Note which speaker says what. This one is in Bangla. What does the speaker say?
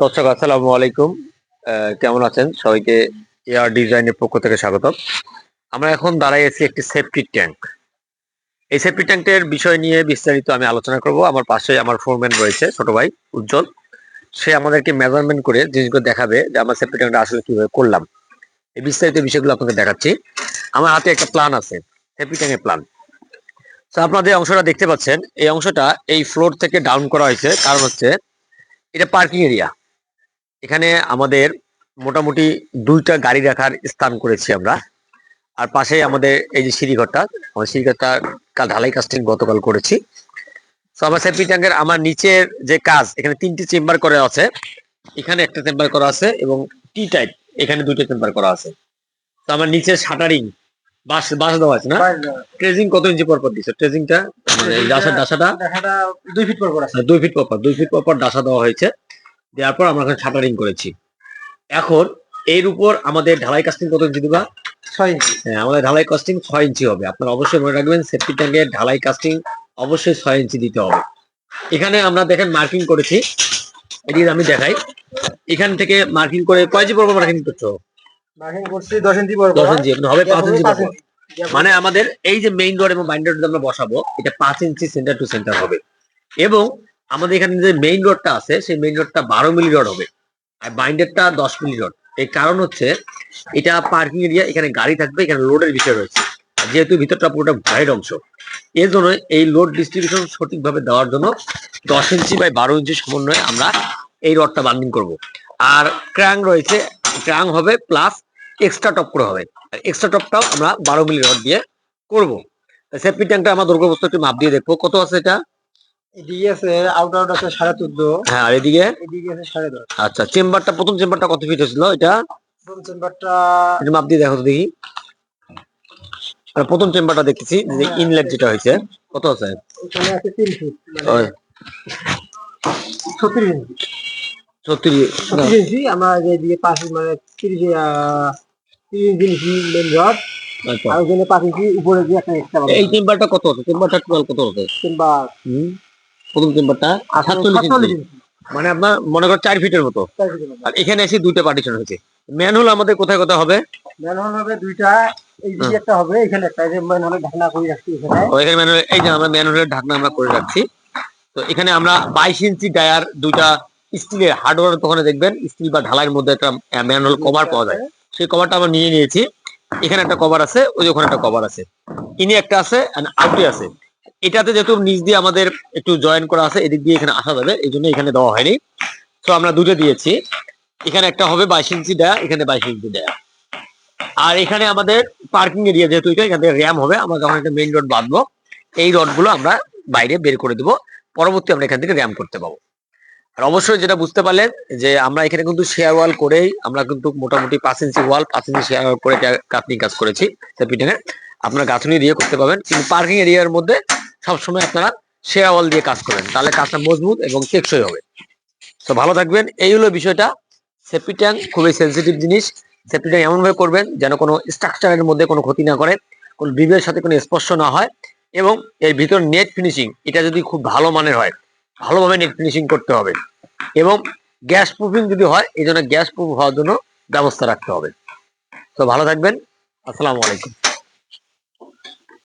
Speaker 1: দর্শক, আসসালামু আলাইকুম। কেমন আছেন? সবাইকে এয়ার ডিজাইনের পক্ষ থেকে স্বাগতম। আমরা এখন দাঁড়াই একটি সেফটি ট্যাঙ্ক এই সেফটি ট্যাঙ্কের বিষয় নিয়ে বিস্তারিত আমি আলোচনা করব। আমার পাশে আমার ফোরম্যান রয়েছে, ছোট ভাই উজ্জ্বল। সে আমাদেরকে মেজারমেন্ট করে জিনিসগুলো দেখাবে যে আমার সেফটি ট্যাঙ্কটা আসলে কীভাবে করলাম। এই বিস্তারিত বিষয়গুলো আপনাকে দেখাচ্ছি। আমার হাতে একটা প্ল্যান আছে সেফটি ট্যাঙ্কের প্ল্যান তো আপনাদের অংশটা দেখতে পাচ্ছেন। এই অংশটা এই ফ্লোর থেকে ডাউন করা হয়েছে। কারণ হচ্ছে এটা পার্কিং এরিয়া এখানে আমাদের মোটামুটি দুইটা গাড়ি রাখার স্থান করেছি আমরা। আর পাশে আমাদের এই যে সিঁড়িঘরটা আমার সিঁড়িঘরটা ঢালাই কাস্টিং গতকাল করেছি। তো আমার সেফটি ট্যাঙ্কের আমার নিচের যে কাজ, এখানে তিনটি চেম্বার করা আছে। এখানে একটা চেম্বার করা আছে এবং টি টাইপ এখানে দুটো চেম্বার করা আছে। তো আমার নিচে শাটারিং বাস বাস দেওয়া আছে না? ট্রেজিং কত ইঞ্চি পর পর দিচ্ছে ট্রেজিংটা ডাসা ডাসাটা
Speaker 2: দুই ফিট পর পর আছে
Speaker 1: দুই ফিট পর পর দুই ফিট পর পর ডাসা দেওয়া হয়েছে। দেওয়ার পর আমরা এখানে শাটারিং করেছি। এখন এর উপর আমাদের ঢালাই কাস্টিং কত ইঞ্চি দিবা?
Speaker 2: ছয় ইঞ্চি
Speaker 1: হ্যাঁ আমাদের ঢালাই কাস্টিং ছয় ইঞ্চি হবে। আপনারা অবশ্যই মনে রাখবেন সেফটি ট্যাঙ্কের ঢালাই কাস্টিং অবশ্যই ছয় ইঞ্চি দিতে হবে। এখানে আমরা দেখেন মার্কিং করেছি। এটি আমি দেখাই। এখান থেকে মার্কিং করে কয় ইঞ্চি পর মার্কিং করছি?
Speaker 2: দশ ইঞ্চি পর
Speaker 1: দশ ইঞ্চি মানে হবে পাঁচ ইঞ্চি। মানে আমাদের এই যে মেইন রোড এবং বাইন্ডার রোড আমরা বসাবো এটা পাঁচ ইঞ্চি সেন্টার টু সেন্টার হবে। এবং আমাদের এখানে যে মেইন রোডটা আছে সেই মেইন রোডটা বারো মিলি রোড হবে। আর বাইন্ডারটা দশ মিলি রোডের কারণ হচ্ছে এটা পার্কিং এরিয়া এখানে গাড়ি থাকবে এখানে লোডের বিষয় রয়েছে। যেহেতু ভিতরটা পুরোটা ভয়েড অংশ এর জন্য এই লোড ডিস্ট্রিবিউশন সঠিকভাবে দেওয়ার জন্য দশ ইঞ্চি বাই বারো ইঞ্চি সমন্বয়ে আমরা এই রডটা বান্ডিং করব। আর ক্র্যাং রয়েছে ক্র্যাং হবে প্লাস এক্সট্রা টপ করে হবে। এক্সট্রা টপটাও আমরা বারো মিলি রড দিয়ে করব। সেফটি ট্যাঙ্কটা আমার দুর্গবস্ত একটু মাপ দিয়ে দেখব। কত আছে এটা?
Speaker 2: এদিকে আছে আউট আউট আছে সাড়ে চোদ্দ।
Speaker 1: হ্যাঁ আর এদিকে?
Speaker 2: এদিকে আছে সাড়ে দশ।
Speaker 1: আচ্ছা চেম্বারটা প্রথম চেম্বারটা কত ফিট হয়েছিল এটা?
Speaker 2: প্রথম চেম্বারটা
Speaker 1: মাপ দিয়ে দেখো দেখি। আর প্রথম চেম্বারটা দেখতেছি যে ইনলেট যেটা হয়েছে কত আছে?
Speaker 2: এখানে আছে তিন ফিট ছত্রিশ ইঞ্চি।
Speaker 1: ছত্রিশ
Speaker 2: ছত্রিশ ইঞ্চি আমরা যে এদিকে পাঁচ মানে তিরিশ তিরিশ ইঞ্চি মেন রড। আর ওখানে উপরে দিয়ে একটা এক্সট্রা
Speaker 1: এই চেম্বারটা কত আছে? চেম্বারটা টোটাল কত আছে?
Speaker 2: চেম্বার
Speaker 1: প্রথম চেম্বারটা সাতচল্লিশ মানে আপনার মনে করেন চার ফিটের মতো। আর এখানে এসে দুইটা পার্টিশন হয়েছে। ম্যানহোল আমাদের কোথায় কোথায় হবে?
Speaker 2: ম্যানহোল হবে দুইটা এই দিকে একটা হবে এখানে একটা। যে ম্যানহোলে ঢাকনা করে রাখছি এখানে।
Speaker 1: এখানে ম্যানুয়াল এই যে আমরা ম্যানুয়ালের ঢাকনা আমরা করে রাখছি। তো এখানে আমরা বাইশ ইঞ্চি ডায়ার দুইটা স্টিলের হার্ডওয়ার দোকানে দেখবেন। স্টিল বা ঢালাইয়ের মধ্যে একটা ম্যানুয়াল কভার পাওয়া যায়। সেই কভারটা আমরা নিয়ে নিয়েছি। এখানে একটা কভার আছে, ওই ওখানে একটা কভার আছে। ইনি একটা আছে আউটে আছে। এটাতে যেহেতু নিচ দিয়ে আমাদের একটু জয়েন করা আছে, এদিক দিয়ে এখানে আসা যাবে, এই এখানে দেওয়া হয়নি। তো আমরা দুটো দিয়েছি। এখানে একটা হবে বাইশ ইঞ্চি দেয়া, এখানে বাইশ ইঞ্চি ডায়া আর এখানে আমাদের পার্কিং এরিয়া যেহেতু এটা, এখান থেকে র্যাম হবে, আমরা যখন একটা মেইন রোড বাঁধবো, এই রডগুলো আমরা বাইরে বের করে দেবো। পরবর্তী আমরা এখান থেকে র্যাম করতে পাবো। আর অবশ্যই যেটা বুঝতে পারলেন যে আমরা এখানে কিন্তু শেয়ার ওয়াল করেই আমরা কিন্তু মোটামুটি পাঁচ ইঞ্চি ওয়াল পাঁচ ইঞ্চি শেয়ার ওয়াল করে কাপনি কাজ করেছি সেপিটেনে আপনারা গাঁথনি দিয়ে করতে পারবেন। কিন্তু পার্কিং এরিয়ার মধ্যে সবসময় আপনারা শেয়ার ওয়াল দিয়ে কাজ করেন তাহলে কাজটা মজবুত এবং টেকসই হবে। তো ভালো থাকবেন। এই হলো বিষয়টা। সেফটি ট্যাঙ্ক খুবই সেন্সিটিভ জিনিস। সেফটি ট্যাঙ্ক এমনভাবে করবেন যেন কোনো স্ট্রাকচারের মধ্যে কোনো ক্ষতি না করে, কোনো বিবের সাথে কোনো স্পর্শ না হয় এবং এর ভিতর নেট ফিনিশিং এটা যদি খুব ভালো মানের হয় ভালোভাবে নেট ফিনিশিং করতে হবে। এবং গ্যাস প্রুফিং যদি হয়, এই জন্য গ্যাস প্রুফ হওয়ার জন্য ব্যবস্থা রাখতে হবে। তো ভালো থাকবেন। আসসালামু আলাইকুম।